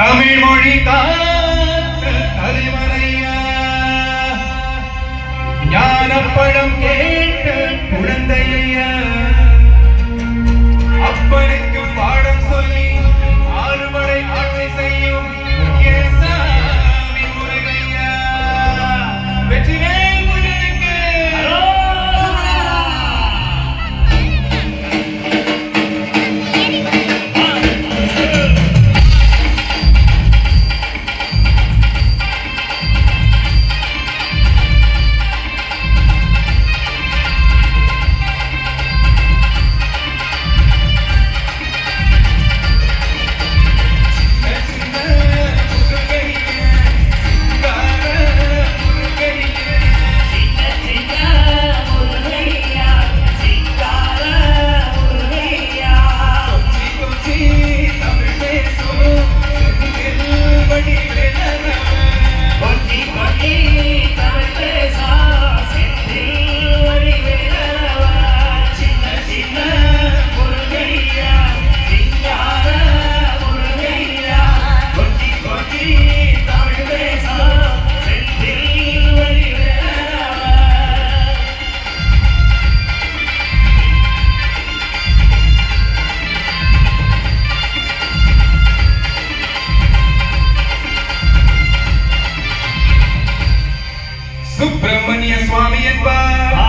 தமிழ் மொழி காத்த தலைவரையா ஞானப்பழம் கே சுப்பிரமணிய சுவாமி என்பார்